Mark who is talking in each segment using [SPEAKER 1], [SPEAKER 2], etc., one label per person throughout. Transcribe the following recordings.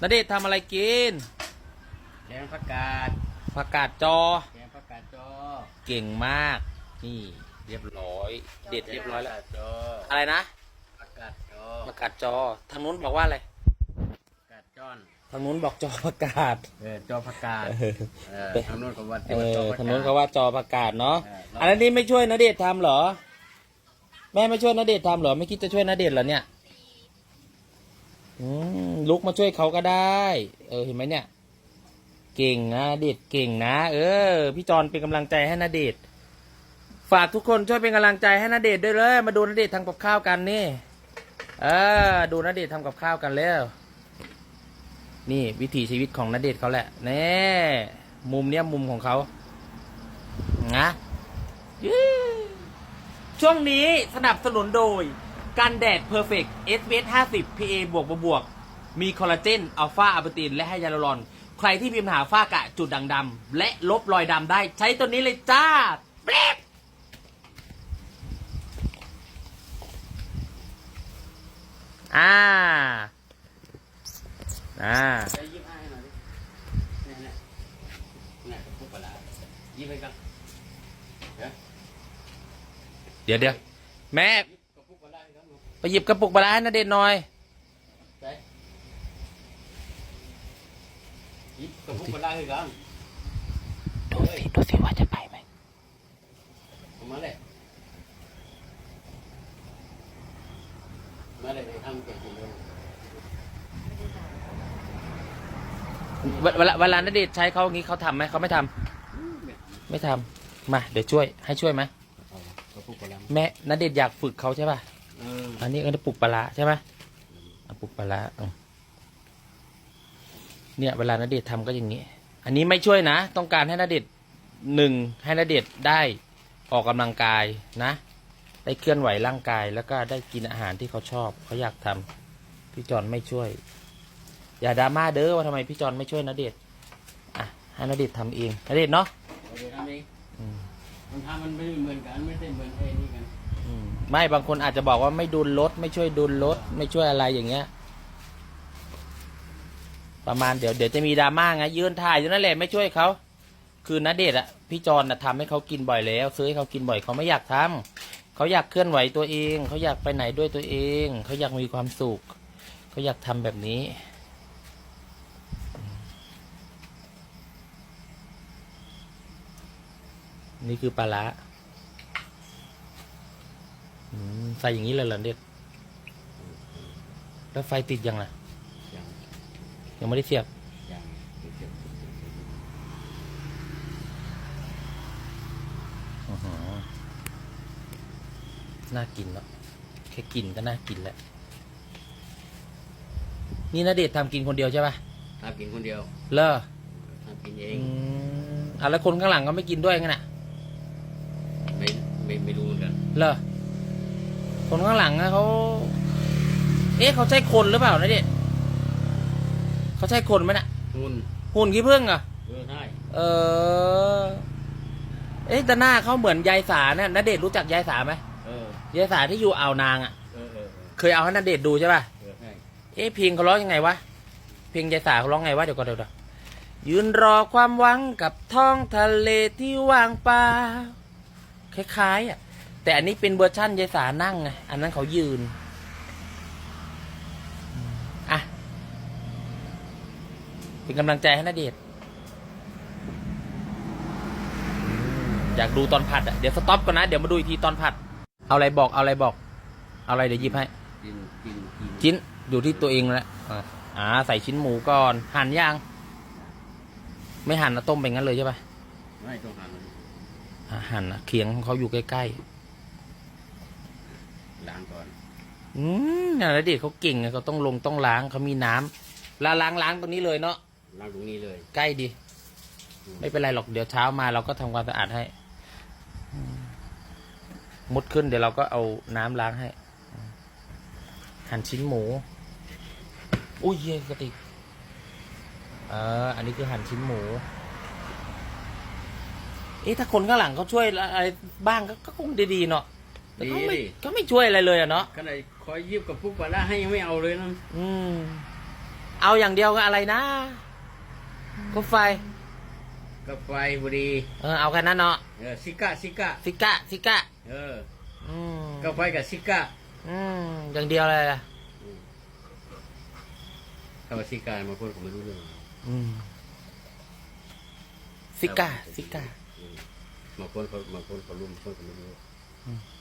[SPEAKER 1] ณเดชน์ทำอะไรกิน
[SPEAKER 2] แกงผักกาด
[SPEAKER 1] ผักกาดจอ
[SPEAKER 2] แกงผักกาดจอ
[SPEAKER 1] เก่งมาก นี่เรียบร้อย เด็ดเรียบร้อยแล้ว
[SPEAKER 2] ผักกาดจอ
[SPEAKER 1] อะไรนะ
[SPEAKER 2] ผักกาดจอ
[SPEAKER 1] ผักกาดจอ ทางนู้นบอกว่าอะไร
[SPEAKER 2] ผักกาดจ้อน
[SPEAKER 1] ทางนู้นบอกจอผักกาด
[SPEAKER 2] เออจอผักกาด
[SPEAKER 1] เออ
[SPEAKER 2] เออทางโน้นก็ว่า
[SPEAKER 1] เอ
[SPEAKER 2] จอ
[SPEAKER 1] อ
[SPEAKER 2] ผักกด
[SPEAKER 1] ทางนู้นเขาว่าจอผักกาดเนาะ
[SPEAKER 2] เออแล้ว
[SPEAKER 1] อันนี้ไม่ช่วยนเดชน์ทำเหรอ แม่ไม่ช่วยนเดชน์ทำเหรอ ไม่คิดจะช่วยนเดชน์เหรอเนี่ย อืมลุกมาช่วยเขาก็ได้ เออเห็นไหมเนี่ย เก่งนะเดชเก่งนะ เออ พี่จอนเป็นกำลังใจให้นาเดชฝากทุกคนช่วยเป็นกำลังใจให้นาเดชด้วยเลย มาดูนาเดชทำกับข้าวกันนี่ เออ ดูนาเดชทำกับข้าวกันแล้ว นี่วิถีชีวิตของนาเดชเขาแหละแน่มุมเนี้ยมุมของเขานะยี่ช่วงนี้สนับสนุนโดย กันแดดเพอร์เฟกต์ SPF 50 PA บวกบวก มีคอลลาเจน อัลฟาอะเบติน และไฮยาลูรอน ใครที่มีปัญหาฝ้ากระจุดด่างดำและลบรอยดำได้ ใช้ตัวนี้เลยจ้าเป๊บอ่า อ่า
[SPEAKER 2] ไปยิ้มให้หน่อยดิเนี่ยเนี่ยเนี่ยกระปุกปลาร้ายิ้มให้กันเดี๋ยว
[SPEAKER 1] เดี๋ยวเดี๋ยวแม่ ไปหยิบกระปุกปลาร้าให้นาเดชน์หน่อย
[SPEAKER 2] ไปยิ้มกระปุกปลาร้าให้กัน
[SPEAKER 1] ดูสิดูสิว่าจะไปไหม
[SPEAKER 2] เอามาเลยมาเลยไปทำเก่งจริงเลย
[SPEAKER 1] เวเวลาเวลานาเดชน์ใช้เขาอย่างนี้เขาทำไหมเขาไม่ทำไม่ทำมา เดี๋ยวช่วยให้ช่วยไหม
[SPEAKER 2] เอากระปุกปลาร้า
[SPEAKER 1] แม่นาเดชน์อยากฝึกเขาใช่ป่ะ
[SPEAKER 2] เออ
[SPEAKER 1] อันนี้ก็จะปลูกปลาร้าใช่ไหมเอาปลูกปลาร้าอืมเนี่ยเวลานาเดชน์ทำก็อย่างนี้ อันนี้ไม่ช่วยนะ ต้องการให้นาเดชน์หนึ่งให้นาเดชน์ได้ออกกำลังกายนะ ได้เคลื่อนไหวร่างกายแล้วก็ได้กินอาหารที่เขาชอบเขาอยากทำพี่จอนไม่ช่วย อย่าดราม่าเด้อว่าทำไมพี่จอนไม่ช่วยนาเดชน์อะให้นาเดชน์ทำเองนาเดชน์เนาะ
[SPEAKER 2] เอาไปทำเอง
[SPEAKER 1] อืม
[SPEAKER 2] มันทำมันไม่เหมือนกันไม่ได้เหมือนไอ้นี่กัน
[SPEAKER 1] อืม ไม่บางคนอาจจะบอกว่าไม่ดุลรถ ไม่ช่วยดุลรถ ไม่ช่วยอะไรอย่างเงี้ย ประมาณเดี๋ยวเดี๋ยวจะมีดราม่าไงยืนถ่ายอยู่นั่นแหละไม่ช่วยเขาคือนัดเดทอะพี่จอนนะทำให้เขากินบ่อยแล้ว ซื้อให้เขากินบ่อยเขาไม่อยากทำเขาอยากเคลื่อนไหวตัวเองเขาอยากไปไหนด้วยตัวเองเขาอยากมีความสุขเขาอยากทำแบบนี้นี่คือปลาละ ใส่อย่างนี้เลยเหรอเด็ดแล้วไฟติดยังล่ะ
[SPEAKER 2] อย่าง
[SPEAKER 1] ยังไม่ได้เสียบ
[SPEAKER 2] อย่าง
[SPEAKER 1] อื้อหือน่ากินเนาะแค่กินก็น่ากินแล้ว นี่นาเดชน์ทำกินคนเดียวใช่ปะ
[SPEAKER 2] ทำกินคนเดียว
[SPEAKER 1] เลอ
[SPEAKER 2] ทำกินเอ
[SPEAKER 1] อื
[SPEAKER 2] ง
[SPEAKER 1] มอะแล้วคนข้างหลังก็ไม่กินด้วยงั้นอะ
[SPEAKER 2] ไม่ไม่ไม่รู้เหมือนกัน
[SPEAKER 1] เลอ คนข้างหลังอะเขาเอ๊ะเขาใช่คนหรือเปล่านาเดชน์เขาใช่คนไหมน่ะ
[SPEAKER 2] หุ่น
[SPEAKER 1] หุ่นขี้ผึ้งเหรอะ
[SPEAKER 2] เออใช่
[SPEAKER 1] เออ เอ๊ะแต่หน้าเขาเหมือนยายสาเนี่ยนาเดชน์รู้จักยายสาไหม
[SPEAKER 2] เออยา
[SPEAKER 1] ยสาที่อยู่อ่าวนางอะ
[SPEAKER 2] เออเออ
[SPEAKER 1] เคยเอาให้นาเดชน์ดูใช่ป่ะ
[SPEAKER 2] เออใช่
[SPEAKER 1] เอ๊ะเพลงเขาร้องยังไงวะ เพลงยายสาเขาร้องไงวะเดี๋ยวก่อนเดี๋ยวก่อนยืนรอความหวังกับท้องทะเลที่ว่างเปล่าคล้ายๆอะ แต่อันนี้เป็นเวอร์ชั่นยายสานั่งไงอันนั้นเขายืนอืมอะเป็นกำลังใจให้นาเดชน์อืมอยากดูตอนผัดอะเดี๋ยวสต็อปก่อนนะ เดี๋ยวมาดูอีกทีตอนผัด เอาอะไรบอกเอาอะไรบอก เอาอะไรเดี๋ยวหยิบให้
[SPEAKER 2] กินกินกิน
[SPEAKER 1] ชิ้นอยู่ที่ตัวเองแล้วอะอ่าใส่ชิ้นหมูก่อนหั่นย่าง ไม่หั่นนะต้มไปงั้นเลยใช่ปะ
[SPEAKER 2] ไม่ต้องหั่นมัน
[SPEAKER 1] อ่าหั่นนะเขียงของเขาอยู่ใกล้
[SPEAKER 2] ล้างก่อน
[SPEAKER 1] ๆอืมแล้วเด็กเขาเก่งไงเขาต้องลงต้องล้างเขามีน้ำแล้วล้างล้างตรงนี้เลยเนาะ
[SPEAKER 2] ล้างตรงนี้เลย
[SPEAKER 1] ใกล้ดี ไม่เป็นไรหรอกเดี๋ยวเช้ามาเราก็ทำความสะอาดให้อืมมุดขึ้นเดี๋ยวเราก็เอาน้ำล้างให้อืมหั่นชิ้นหมู อุ้ยเย้กระติกเอออันนี้คือหั่นชิ้นหมู เอ๊ะถ้าคนข้างหลังเขาช่วยอะไรบ้างก็ก็คงดีๆเนาะ แต่
[SPEAKER 2] ดี
[SPEAKER 1] เขาไม่
[SPEAKER 2] ดิ
[SPEAKER 1] เขาไม่ช่วยอะไรเลยอะเนาะ
[SPEAKER 2] ขนาดคอยยิบกับปุ๊กปลาร้าให้ยังไม่เอาเลยนะ
[SPEAKER 1] อืม เอาอย่างเดียวก็อะไรนะก็ไฟ
[SPEAKER 2] กาไฟบุรี
[SPEAKER 1] เออเอาแค่นั้นเนาะ
[SPEAKER 2] เออซิกะซิกะ
[SPEAKER 1] ซิกะซิกะ
[SPEAKER 2] เออ
[SPEAKER 1] อืม
[SPEAKER 2] กาไฟกับซิกะ
[SPEAKER 1] อืมอย่างเดียวเลยล่ะ
[SPEAKER 2] ถ้าว่าซิกะบางคนผมไม่รู้เรื่อง
[SPEAKER 1] อืมซิกะซิกะ
[SPEAKER 2] อืมบางคนเขาบางคนเขารู้บางคนเขาไม่รู้
[SPEAKER 1] E A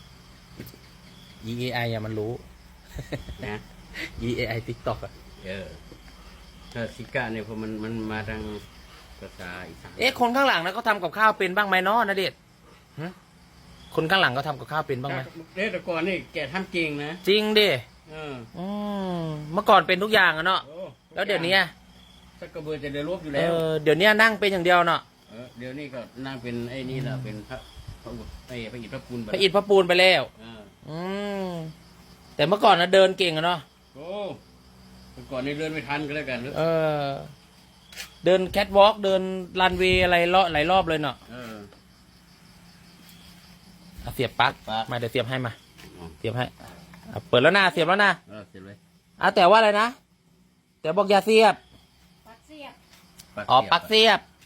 [SPEAKER 1] I อะมันรู้
[SPEAKER 2] นะ
[SPEAKER 1] E A I TikTok อะ
[SPEAKER 2] เออถ้าซิกะเนี่ยเพราะมันมันมาทางภาษาอีสาน
[SPEAKER 1] เอ๊ะคนข้างหลังนะเขาทำกับข้าวเป็นบ้างไหมเนาะนะเดชน์หึคนข้างหลังเขาทำกับข้าวเป็นบ้างไหม
[SPEAKER 2] เด็กแต่ก่อนนี่แกทำจริงนะ
[SPEAKER 1] จริงดิ
[SPEAKER 2] เออ
[SPEAKER 1] อืมเมื่อก่อนเป็นทุกอย่างอะเนาะ
[SPEAKER 2] โอ้
[SPEAKER 1] แล้วเดี๋ยวนี้อะ
[SPEAKER 2] สักกระเบือจะได้รบอยู่
[SPEAKER 1] เอ
[SPEAKER 2] แล้ว
[SPEAKER 1] อเดี๋ยวนี้นั่งเป็นอย่างเดียวเนาะ
[SPEAKER 2] เออเดี๋ยวนี้ก็นั่งเป็นไอ้นี่แหละเป็นพระพ ระอุดไอ้พระอิฐพระปูน
[SPEAKER 1] พระอิฐพระปูนไปแล้ว
[SPEAKER 2] เออ
[SPEAKER 1] อืมแต่เมื่อก่อนนะเดินเก่งอะเนาะ
[SPEAKER 2] โอ้แต่ก่อนนี่เดินไม่ทันก็แล้วกัน
[SPEAKER 1] เออ เดินแคทวอล์กเดินรันเวย์อะไรเลาะหลายรอบเลยเนาะ
[SPEAKER 2] เออ
[SPEAKER 1] เอาเสียบปลั๊ก
[SPEAKER 2] ปลั๊ก
[SPEAKER 1] มาเดี๋ยวเสียบให้มา
[SPEAKER 2] อ๋อ
[SPEAKER 1] เสียบให้อะเปิดแล้วนะเสียบแล้วนะ
[SPEAKER 2] เออเสร็จเลย
[SPEAKER 1] อะแต่ว่าอะไรนะแต่บอกอย่าเสียบ
[SPEAKER 3] ปักเสียบ
[SPEAKER 1] อ๋อปลั๊กเสียบ
[SPEAKER 2] เ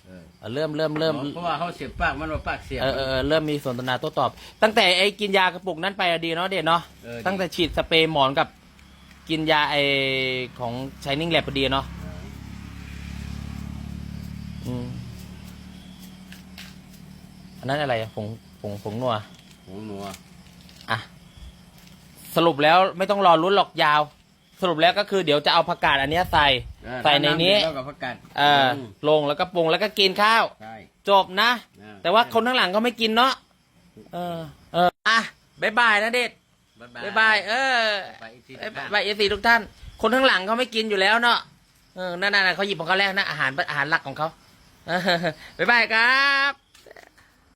[SPEAKER 2] ออ
[SPEAKER 1] เออเริ่มเริ่มเริ่ม
[SPEAKER 2] เพราะว่าเขาเสียบปากมันว่าปากเสียบ
[SPEAKER 1] เออเออเออเริ่มมีสนทนาโต้ตอบ ตั้งแต่ไอ้กินยากระปุกนั้นไปอะดีเนาะเด็ดเนาะ
[SPEAKER 2] เออ
[SPEAKER 1] ตั้งแต่ฉีดสเปรย์หมอนกับกินยาไอของชายนิ่งแลบพอดีเนาะ
[SPEAKER 2] เออ
[SPEAKER 1] อืมอันนั้นอะไรอะผงผงผงนัว
[SPEAKER 2] หัวหนัว
[SPEAKER 1] อะ สรุปแล้วไม่ต้องรอลุ้นหรอกยาว สรุปแล้วก็คือเดี๋ยวจะเอาผักกาดอันเนี้ยใส่
[SPEAKER 2] เออ
[SPEAKER 1] ใส่ในนี้ำ
[SPEAKER 2] เดือดแล้วกับผักกาด
[SPEAKER 1] เออลงแล้วก็ปรุงแล้วก็กินข้าว
[SPEAKER 2] ใช่
[SPEAKER 1] จบนะ
[SPEAKER 2] เออ
[SPEAKER 1] แต่ว่าคนข้างหลังก็ไม่กินเนาะเออ เอออะบายบายนะเด็ด
[SPEAKER 2] บ๊าย
[SPEAKER 1] บายบายเออ
[SPEAKER 2] ไปอีกที
[SPEAKER 1] บายบายบายเอซีทุกท่าน คนข้างหลังเขาไม่กินอยู่แล้วเนาะเออนั่นๆๆเขาหยิบของเขาแรกนะอาหารอาหารหลักของเขาเออบายบายครับ